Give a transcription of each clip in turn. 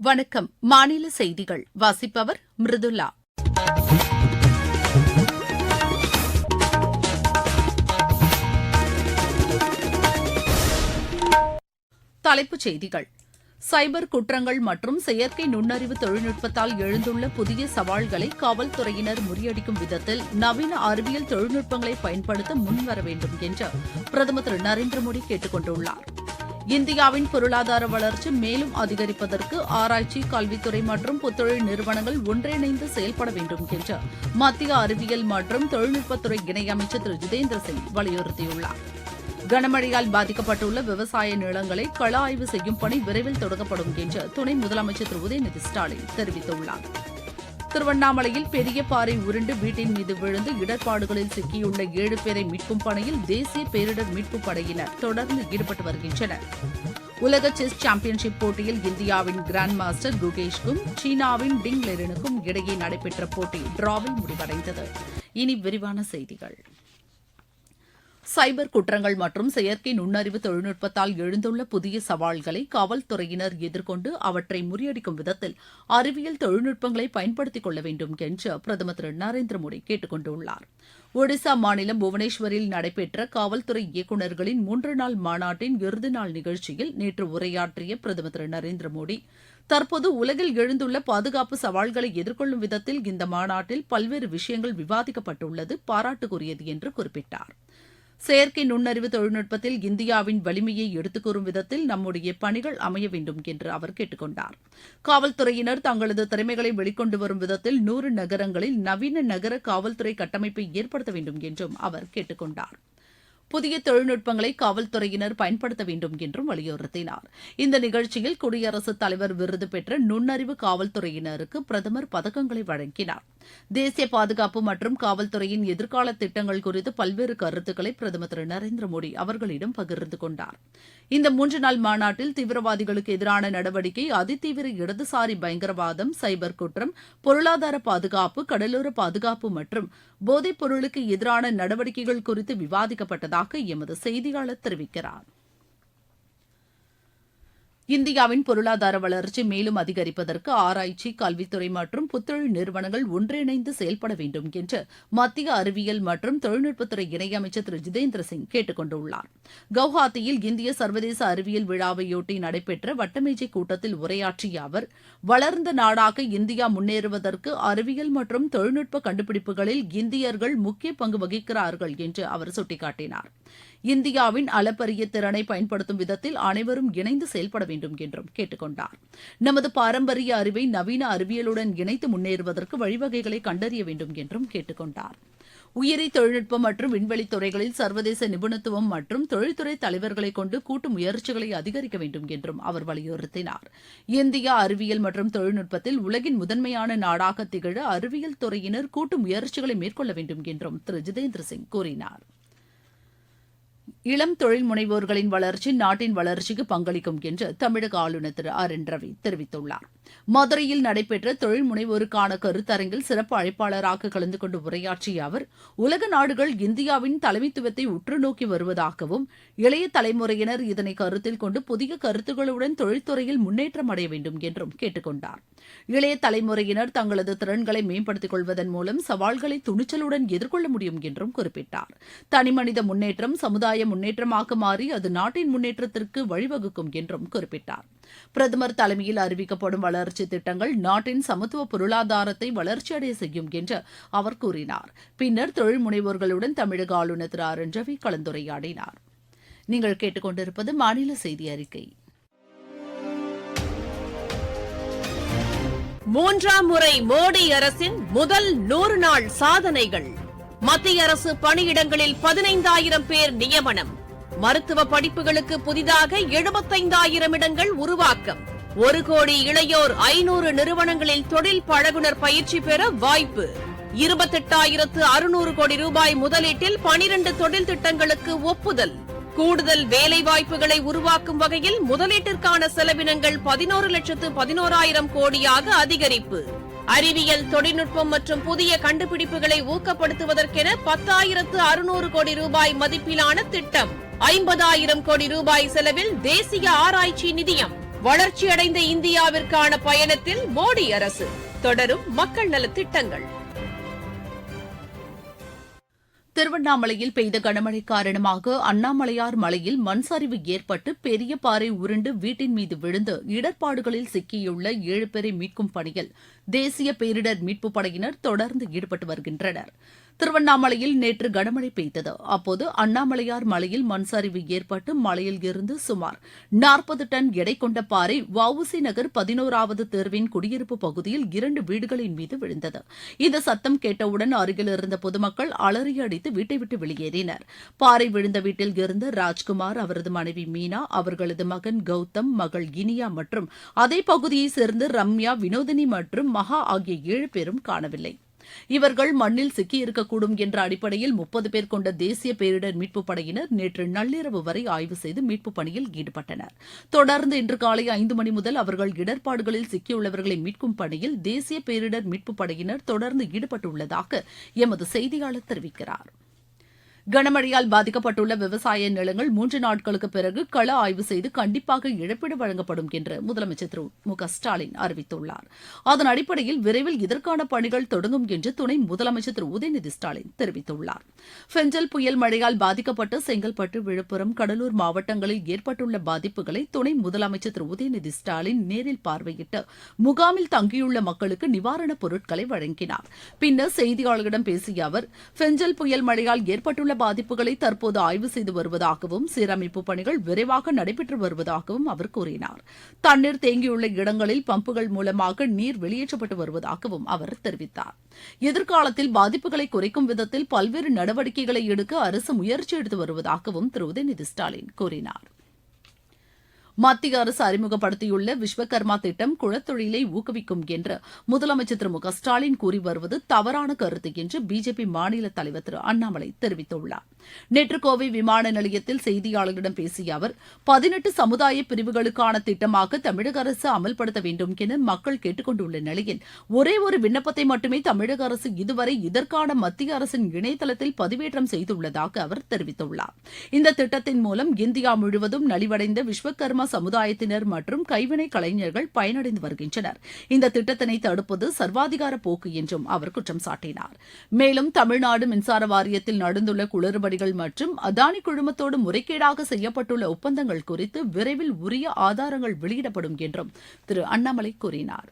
வணக்கம். மாநில செய்திகள். வாசிப்பவர் மிருதுலா தலைப்புச் செய்திகள். சைபர் குற்றங்கள் மற்றும் செயற்கை நுண்ணறிவு தொழில்நுட்பத்தால் எழுந்துள்ள புதிய சவால்களை காவல்துறையினர் முறியடிக்கும் விதத்தில் நவீன அறிவியல் தொழில்நுட்பங்களை பயன்படுத்த முன்வர வேண்டும் என்று பிரதமர் திரு நரேந்திர மோடி கேட்டுக் கொண்டுள்ளாா் இந்தியாவின் பொருளாதார வளர்ச்சி மேலும் அதிகரிப்பதற்கு ஆராய்ச்சி கல்வித்துறை மற்றும் புத்தொழில் நிறுவனங்கள் ஒன்றிணைந்து செயல்பட வேண்டும் என்று மத்திய அறிவியல் மற்றும் தொழில்நுட்பத்துறை இணையமைச்சர் திரு. ஜிதேந்திர சிங் வலியுறுத்தியுள்ளார். கனமழையால் பாதிக்கப்பட்டுள்ள விவசாய நிலங்களை கள ஆய்வு செய்யும் பணி விரைவில் தொடங்கப்படும் என்று துணை முதலமைச்சர் திரு. உதயநிதி ஸ்டாலின் தெரிவித்துள்ளார். திருவண்ணாமலையில் பெரிய பாறை உருண்டு வீட்டின் மீது விழுந்து இடர்பாடுகளில் சிக்கியுள்ள ஏழு பேரை மீட்கும் பணியில் தேசிய பேரிடர் மீட்புப் படையினர் தொடர்ந்து ஈடுபட்டு வருகின்றனர். உலக செஸ் சாம்பியன்ஷிப் போட்டியில் இந்தியாவின் கிராண்ட் மாஸ்டர் குகேஷ்கும் சீனாவின் டிங் லெரினுக்கும் இடையே நடைபெற்ற போட்டி டிராவில் முடிவடைந்தது. இனி விரிவான செய்திகள். சைபர் குற்றங்கள் மற்றும் செயற்கை நுண்ணறிவு தொழில்நுட்பத்தால் எழுந்துள்ள புதிய சவால்களை காவல்துறையினர் எதிர்கொண்டு அவற்றை முறியடிக்கும் விதத்தில் அறிவியல் தொழில்நுட்பங்களை பயன்படுத்திக் கொள்ள வேண்டும் என்று பிரதமர் திரு நரேந்திர மோடி கேட்டுக் கொண்டுள்ளார். ஒடிசா மாநிலம் புவனேஸ்வரில் நடைபெற்ற காவல்துறை இயக்குநர்களின் மூன்று நாள் மாநாட்டின் இறுதி நாள் நிகழ்ச்சியில் நேற்று உரையாற்றிய பிரதமர் திரு நரேந்திர மோடி தற்போது உலகில் எழுந்துள்ள பாதுகாப்பு சவால்களை எதிர்கொள்ளும் விதத்தில் இந்த மாநாட்டில் பல்வேறு விஷயங்கள் விவாதிக்கப்பட்டுள்ளது பாராட்டுக்குரியது என்று குறிப்பிட்டார். செயற்கை நுண்ணறிவு தொழில்நுட்பத்தில் இந்தியாவின் வலிமையை எடுத்துக்கூறும் விதத்தில் நம்முடைய பணிகள் அமைய வேண்டும் என்று அவர் கேட்டுக்கொண்டார். காவல்துறையினர் தங்களது திறமைகளை வெளிக்கொண்டு வரும் விதத்தில் நூறு நகரங்களில் நவீன நகர காவல்துறை கட்டமைப்பை ஏற்படுத்த வேண்டும் என்றும் அவர் கேட்டுக்கொண்டார். புதிய தொழில்நுட்பங்களை காவல்துறையினர் பயன்படுத்த வேண்டும் என்றும் வலியுறுத்தினார். இந்த நிகழ்ச்சியில் குடியரசுத் தலைவர் விருது பெற்ற நுண்ணறிவு காவல்துறையினருக்கு பிரதமர் பதக்கங்களை வழங்கினார். தேசிய பாதுகாப்பு மற்றும் காவல்துறையின் எதிர்கால திட்டங்கள் குறித்து பல்வேறு கருத்துக்களை பிரதமர் திரு நரேந்திர மோடி அவர்களிடம் பகிர்ந்து கொண்டார். இந்த மூன்று நாள் மாநாட்டில் தீவிரவாதிகளுக்கு எதிரான நடவடிக்கை அதிதீவிர இடதுசாரி பயங்கரவாதம் சைபர் குற்றம் பொருளாதார பாதுகாப்பு கடலோர பாதுகாப்பு மற்றும் போதைப் பொருளுக்கு எதிரான நடவடிக்கைகள் குறித்து விவாதிக்கப்பட்டதாக எமது செய்தியாளர் தெரிவிக்கிறார். இந்தியாவின் பொருளாதார வளர்ச்சி மேலும் அதிகரிப்பதற்கு ஆராய்ச்சி கல்வித்துறை மற்றும் புத்தொழில் நிறுவனங்கள் ஒன்றிணைந்து செயல்பட வேண்டும் என்று மத்திய அறிவியல் மற்றும் தொழில்நுட்பத்துறை இணையமைச்சர் திரு. ஜிதேந்திர சிங் கேட்டுக் கொண்டுள்ளார். கவுஹாத்தியில் இந்திய சர்வதேச அறிவியல் விழாவையொட்டி நடைபெற்ற வட்டமேஜை கூட்டத்தில் உரையாற்றிய அவர் வளர்ந்த நாடாக இந்தியா முன்னேறுவதற்கு அறிவியல் மற்றும் தொழில்நுட்ப கண்டுபிடிப்புகளில் இந்தியர்கள் முக்கிய பங்கு வகிக்கிறார்கள் என்று அவர் சுட்டிக்காட்டினார். இந்தியாவின் அளப்பரிய திறனை பயன்படுத்தும் விதத்தில் அனைவரும் இணைந்து செயல்பட வேண்டும் என்றும் கேட்டுக் கொண்டார் நமது பாரம்பரிய அறிவை நவீன அறிவியலுடன் இணைத்து முன்னேறுவதற்கு வழிவகைகளை கண்டறிய வேண்டும் என்றும் கேட்டுக் கொண்டார் உயிரி தொழில்நுட்பம் மற்றும் விண்வெளித் துறைகளில் சர்வதேச நிபுணத்துவம் மற்றும் தொழில்துறை தலைவர்களை கொண்டு கூட்டு முயற்சிகளை அதிகரிக்க வேண்டும் என்றும் அவர் வலியுறுத்தினார். இந்தியா அறிவியல் மற்றும் தொழில்நுட்பத்தில் உலகின் முதன்மையான நாடாக திகழ அறிவியல் துறையினர் கூட்டு முயற்சிகளை மேற்கொள்ள வேண்டும் என்றும் திரு. ஜிதேந்திர சிங் கூறினார். இளம் தொழில் முனைவோர்களின் வளர்ச்சி நாட்டின் வளர்ச்சிக்கு பங்களிக்கும் என்று தமிழக ஆளுநர் திரு ஆர் என் ரவி தெரிவித்துள்ளார். மதுரையில் நடைபெற்ற தொழில் முனைவோருக்கான கருத்தரங்கில் சிறப்பு அழைப்பாளராக கலந்து கொண்டு உரையாற்றிய அவர் உலக நாடுகள் இந்தியாவின் தலைமைத்துவத்தை உற்று நோக்கி வருவதாகவும் இளைய தலைமுறையினர் இதனை கருத்தில் கொண்டு புதிய கருத்துக்களுடன் தொழில்துறையில் முன்னேற்றம் அடைய வேண்டும் என்றும் கேட்டுக் கொண்டார் இளைய தலைமுறையினர் தங்களது திறன்களை மேம்படுத்திக் கொள்வதன் மூலம் சவால்களை துணிச்சலுடன் எதிர்கொள்ள முடியும் என்றும் குறிப்பிட்டார். தனிமனித முன்னேற்றம் சமுதாய முன்னேற்றமாக மாறி அது நாட்டின் முன்னேற்றத்திற்கு வழிவகுக்கும் என்றும் குறிப்பிட்டார். பிரதமர் தலைமையில் அறிவிக்கப்படும் வளர்ச்சி திட்டங்கள் நாட்டின் சமத்துவ பொருளாதாரத்தை வளர்ச்சியடைய செய்யும் என்று அவர் கூறினார். பின்னர் தொழில் முனைவோர்களுடன் தமிழக ஆளுநர் திரு. ஆர் என் ரவி கலந்துரையாடினார். நீங்கள் கேட்டுக்கொண்டிருப்பது மாநில செய்தி அறிக்கை. மூன்றாம் முறை மோடி அரசின் முதல் நூறு நாள் சாதனைகள். மத்திய அரசு பணியிடங்களில் பதினைந்தாயிரம் பேர் நியமனம். மருத்துவ படிப்புகளுக்கு புதிதாக எழுபத்தைந்தாயிரம் இடங்கள் உருவாக்கம். ஒரு கோடி இளையோர் ஐநூறு நிறுவனங்களில் தொழில் பழகுனர் பயிற்சி பெற வாய்ப்பு. இருபத்தெட்டாயிரத்து அறுநூறு கோடி ரூபாய் முதலீட்டில் பனிரண்டு தொழில் திட்டங்களுக்கு ஒப்புதல். கூடுதல் வேலை வாய்ப்புகளை உருவாக்கும் வகையில் முதலீட்டிற்கான செலவினங்கள் பதினோரு லட்சத்து பதினோராயிரம் கோடியாக அதிகரிப்பு. அறிவியல் தொழில்நுட்பம் மற்றும் புதிய கண்டுபிடிப்புகளை ஊக்கப்படுத்துவதற்கென பத்தாயிரத்து அறுநூறு கோடி ரூபாய் மதிப்பிலான திட்டம். ஐம்பதாயிரம் கோடி ரூபாய் செலவில் தேசிய ஆராய்ச்சி நிதியம். வளர்ச்சியடைந்த இந்தியாவிற்கான பயணத்தில் மோடி அரசு தொடரும் மக்கள் நலத்திட்டங்கள் திருவண்ணாமலையில் பெய்த கனமழை காரணமாக அண்ணாமலையார் மலையில் மண் சரிவு ஏற்பட்டு பெரிய பாறை உருண்டு வீட்டின் மீது விழுந்து இடர்பாடுகளில் சிக்கியுள்ள ஏழு பேரை மீட்கும் பணியில் தேசிய பேரிடர் மீட்புப் படையினர் தொடர்ந்து ஈடுபட்டு வருகின்றனர். திருவண்ணாமலையில் நேற்று கனமழை பெய்தது. அப்போது அண்ணாமலையார் மலையில் மண் சரிவு ஏற்பட்டு மலையில் இருந்து சுமார் நாற்பது டன் எடை கொண்ட பாறை வவுசி நகர் பதினோராவது தேர்வின் குடியிருப்பு பகுதியில் இரண்டு வீடுகளின் மீது விழுந்தது. இந்த சத்தம் கேட்டவுடன் அருகில் இருந்த பொதுமக்கள் அலறி அடித்து வீட்டை விட்டு வெளியேறினர். பாறை விழுந்த வீட்டில் இருந்த ராஜ்குமார் அவரது மனைவி மீனா அவர்களது மகன் கௌதம் மகள் இனியா மற்றும் அதே பகுதியைச் சேர்ந்த ரம்யா வினோதினி மற்றும் மகா ஆகிய ஏழு பேரும் காணவில்லை. இவர்கள் மண்ணில் சிக்கியிருக்கக்கூடும் என்ற அடிப்படையில் முப்பது பேர் கொண்ட தேசிய பேரிடர் மீட்புப் படையினர் நேற்று நள்ளிரவு வரை ஆய்வு செய்து மீட்புப் பணியில் ஈடுபட்டனர். தொடர்ந்து இன்று காலை ஐந்து மணி முதல் அவர்கள் இடர்பாடுகளில் சிக்கியுள்ளவர்களை மீட்கும் பணியில் தேசிய பேரிடர் மீட்புப் படையினர் தொடர்ந்து ஈடுபட்டுள்ளதாக எமது செய்தியாளர் தெரிவிக்கிறார். கனமழையால் பாதிக்கப்பட்டுள்ள விவசாய நிலங்கள் மூன்று நாட்களுக்கு பிறகு கள ஆய்வு செய்து கண்டிப்பாக இழப்பீடு வழங்கப்படும் என்று முதலமைச்சர் திரு மு க ஸ்டாலின் அறிவித்துள்ளார். அதன் அடிப்படையில் விரைவில் இதற்கான பணிகள் தொடங்கும் என்று துணை முதலமைச்சர் திரு உதயநிதி ஸ்டாலின் தெரிவித்துள்ளார். பெஞ்சல் புயல் மழையால் பாதிக்கப்பட்ட செங்கல்பட்டு விழுப்புரம் கடலூர் மாவட்டங்களில் ஏற்பட்டுள்ள பாதிப்புகளை துணை முதலமைச்சர் திரு உதயநிதி ஸ்டாலின் நேரில் பார்வையிட்டு முகாமில் தங்கியுள்ள மக்களுக்கு நிவாரணப் பொருட்களை வழங்கினார். பின்னர் செய்தியாளர்களிடம் பேசிய அவர் பெஞ்சல் புயல் மழையால் ஏற்பட்டுள்ள பாதிப்புகளை தற்போது ஆய்வு செய்து வருவதாகவும் சீரமைப்பு பணிகள் விரைவாக நடைபெற்று வருவதாகவும் அவர் கூறினார். தண்ணீர் தேங்கியுள்ள இடங்களில் பம்புகள் மூலமாக நீர் வெளியேற்றப்பட்டு வருவதாகவும் அவர் தெரிவித்தார். எதிர்காலத்தில் பாதிப்புகளை குறைக்கும் விதத்தில் பல்வேறு நடவடிக்கைகளை எடுக்க அரசு முயற்சி எடுத்து வருவதாகவும் திரு உதயநிதி ஸ்டாலின் கூறினார். மத்திய அரசு அறிமுகப்படுத்தியுள்ள விஸ்வகர்மா திட்டம் குழத்தொழிலை ஊக்குவிக்கும் என்று முதலமைச்சர் திரு மு க ஸ்டாலின் கூறி வருவது தவறான கருத்து என்று பிஜேபி மாநில தலைவர் திரு அண்ணாமலை தெரிவித்துள்ளார். நேற்று கோவை விமான நிலையத்தில் செய்தியாளர்களிடம் பேசிய அவர் பதினெட்டு சமுதாய பிரிவுகளுக்கான திட்டமாக தமிழக அரசு அமல்படுத்த வேண்டும் என மக்கள் கேட்டுக்கொண்டுள்ள நிலையில் ஒரே ஒரு விண்ணப்பத்தை மட்டுமே தமிழக அரசு இதுவரை இதற்கான மத்திய அரசின் இணையதளத்தில் பதிவேற்றம் செய்துள்ளதாக அவர் தெரிவித்துள்ளார். இந்த திட்டத்தின் மூலம் இந்தியா முழுவதும் நலிவடைந்த விஸ்வகர்மா சமுதாயத்தினர் மற்றும் கைவினை கலைஞர்கள் பயனடைந்து வருகின்றனர். இந்த திட்டத்தினை தடுப்பது சர்வாதிகார போக்கு என்றும் அவர் குற்றம் சாட்டினார். மேலும் தமிழ்நாடு மின்சார வாரியத்தில் நடந்துள்ள குளறுபடிகள் மற்றும் அதானி குழுமத்தோடு முறைகேடாக செய்யப்பட்டுள்ள ஒப்பந்தங்கள் குறித்து விரைவில் உரிய ஆதாரங்கள் வெளியிடப்படும் என்றும் திரு அண்ணாமலை கூறினார்.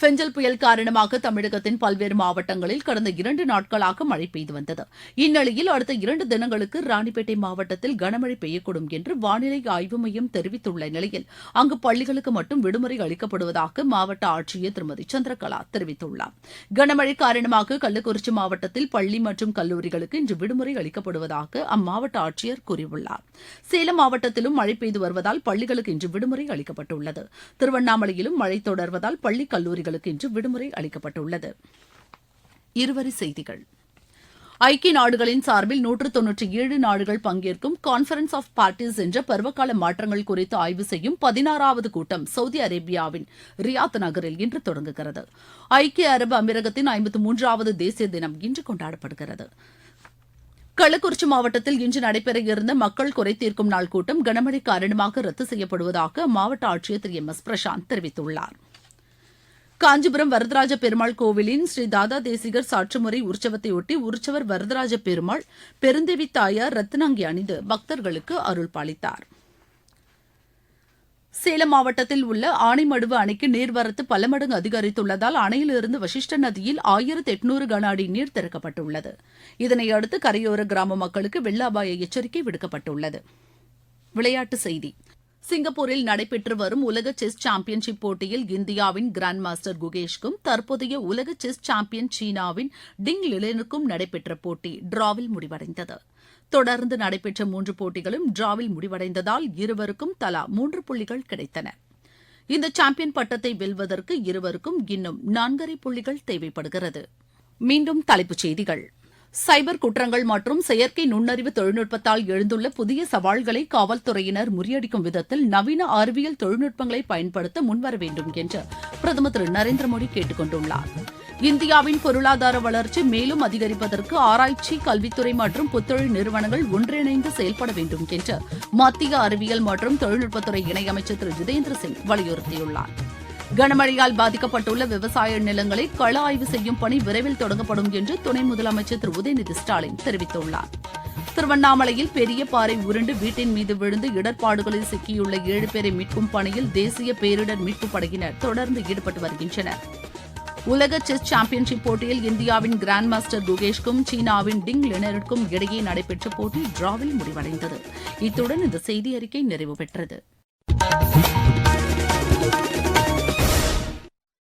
பெஞ்சல் புயல் காரணமாக தமிழகத்தின் பல்வேறு மாவட்டங்களில் கடந்த இரண்டு நாட்களாக மழை பெய்து வந்தது. இந்நிலையில் அடுத்த இரண்டு தினங்களுக்கு ராணிப்பேட்டை மாவட்டத்தில் கனமழை பெய்யக்கூடும் என்று வானிலை ஆய்வு மையம் தெரிவித்துள்ள நிலையில் அங்கு பள்ளிகளுக்கு மட்டும் விடுமுறை அளிக்கப்படுவதாக மாவட்ட ஆட்சியர் திருமதி சந்திரகலா தெரிவித்துள்ளார். கனமழை காரணமாக கள்ளக்குறிச்சி மாவட்டத்தில் பள்ளி மற்றும் கல்லூரிகளுக்கு இன்று விடுமுறை அளிக்கப்படுவதாக அம்மாவட்ட ஆட்சியர் கூறியுள்ளார். சேலம் மாவட்டத்திலும் மழை பெய்து வருவதால் பள்ளிகளுக்கு இன்று விடுமுறை அளிக்கப்பட்டுள்ளது. திருவண்ணாமலையிலும் மழை தொடர்வதால் பள்ளி கல்லூரிகள் கல்லூரிகளுக்கு இன்று விடுமுறை அளிக்கப்பட்டுள்ளது. இருவரி செய்திகள். ஐக்கிய நாடுகளின் சார்பில் நூற்று தொன்னூற்றி ஏழு நாடுகள் பங்கேற்கும் கான்பரன்ஸ் ஆஃப் பார்ட்டிஸ் என்ற பருவகால மாற்றங்கள் குறித்து ஆய்வு செய்யும் பதினாறாவது கூட்டம் சவுதி அரேபியாவின் ரியாத் நகரில் இன்று தொடங்குகிறது. ஐக்கிய அரபு அமீரகத்தின் ஐம்பத்து மூன்றாவது தேசிய தினம் இன்று கொண்டாடப்படுகிறது. கள்ளக்குறிச்சி மாவட்டத்தில் இன்று நடைபெற இருந்த மக்கள் குறை தீர்க்கும் நாள் கூட்டம் கனமழை காரணமாக ரத்து செய்யப்படுவதாக அம்மாவட்ட ஆட்சியர் திரு எம் எஸ் பிரசாந்த் தெரிவித்துள்ளாா் காஞ்சிபுரம் வரதராஜ பெருமாள் கோவிலின் ஸ்ரீ தாதா தேசிகர் சாற்றுமுறை உற்சவத்தையொட்டி உற்சவர் வரதராஜ பெருமாள் பெருந்தேவி தாயார் ரத்தினாங்கி அணிந்து பக்தர்களுக்கு அருள் பாலித்தார். சேலம் மாவட்டத்தில் உள்ள ஆனைமடுவு அணைக்கு நீர்வரத்து பல மடங்கு அதிகரித்துள்ளதால் அணையிலிருந்து வசிஷ்ட நதியில் ஆயிரத்து எட்நூறு கன அடி நீர் திறக்கப்பட்டுள்ளது. இதனையடுத்து கரையோர கிராம மக்களுக்கு வெள்ள அபாய எச்சரிக்கை விடுக்கப்பட்டுள்ளது. விளையாட்டுச் செய்தி. சிங்கப்பூரில் நடைபெற்று வரும் உலக செஸ் சாம்பியன்ஷிப் போட்டியில் இந்தியாவின் கிராண்ட் மாஸ்டர் குகேஷ்கும் தற்போதைய உலக செஸ் சாம்பியன் சீனாவின் டிங் லிலனுக்கும் நடைபெற்ற போட்டி டிராவில் முடிவடைந்தது. தொடர்ந்து நடைபெற்ற மூன்று போட்டிகளும் டிராவில் முடிவடைந்ததால் இருவருக்கும் தலா மூன்று புள்ளிகள் கிடைத்தன. இந்த சாம்பியன் பட்டத்தை வெல்வதற்கு இருவருக்கும் இன்னும் நான்கரை புள்ளிகள் தேவைப்படுகிறது. மீண்டும் தலைப்புச் செய்திகள். சைபர் குற்றங்கள் மற்றும் செயற்கை நுண்ணறிவு தொழில்நுட்பத்தால் எழுந்துள்ள புதிய சவால்களை காவல்துறையினர் முறியடிக்கும் விதத்தில் நவீன அறிவியல் தொழில்நுட்பங்களை பயன்படுத்த முன்வர வேண்டும் என்று பிரதமர் திரு நரேந்திர மோடி கேட்டுக் கொண்டுள்ளார் இந்தியாவின் பொருளாதார வளர்ச்சி மேலும் அதிகரிப்பதற்கு ஆராய்ச்சி கல்வித்துறை மற்றும் புத்தொழில் நிறுவனங்கள் ஒன்றிணைந்து செயல்பட வேண்டும் என்று மத்திய அறிவியல் மற்றும் தொழில்நுட்பத்துறை இணையமைச்சர் திரு ஜிதேந்திர சிங் வலியுறுத்தியுள்ளார். கனமழையால் பாதிக்கப்பட்டுள்ள விவசாய நிலங்களை கள ஆய்வு செய்யும் பணி விரைவில் தொடங்கப்படும் என்று துணை முதலமைச்சர் திரு உதயநிதி ஸ்டாலின் தெரிவித்துள்ளார். திருவண்ணாமலையில் பெரிய பாறை உருண்டு வீட்டின் மீது விழுந்து இடர்பாடுகளில் சிக்கியுள்ள ஏழு பேரை மீட்கும் பணியில் தேசிய பேரிடர் மீட்புப் படையினர் தொடர்ந்து ஈடுபட்டு வருகின்றனர். உலக செஸ் சாம்பியன்ஷிப் போட்டியில் இந்தியாவின் கிராண்ட் மாஸ்டர் குகேஷ்கும் சீனாவின் டிங் லெனருக்கும் இடையே நடைபெற்ற போட்டி டிராவில் முடிவடைந்தது. இத்துடன் இந்த செய்தி அறிக்கை நிறைவு பெற்றது.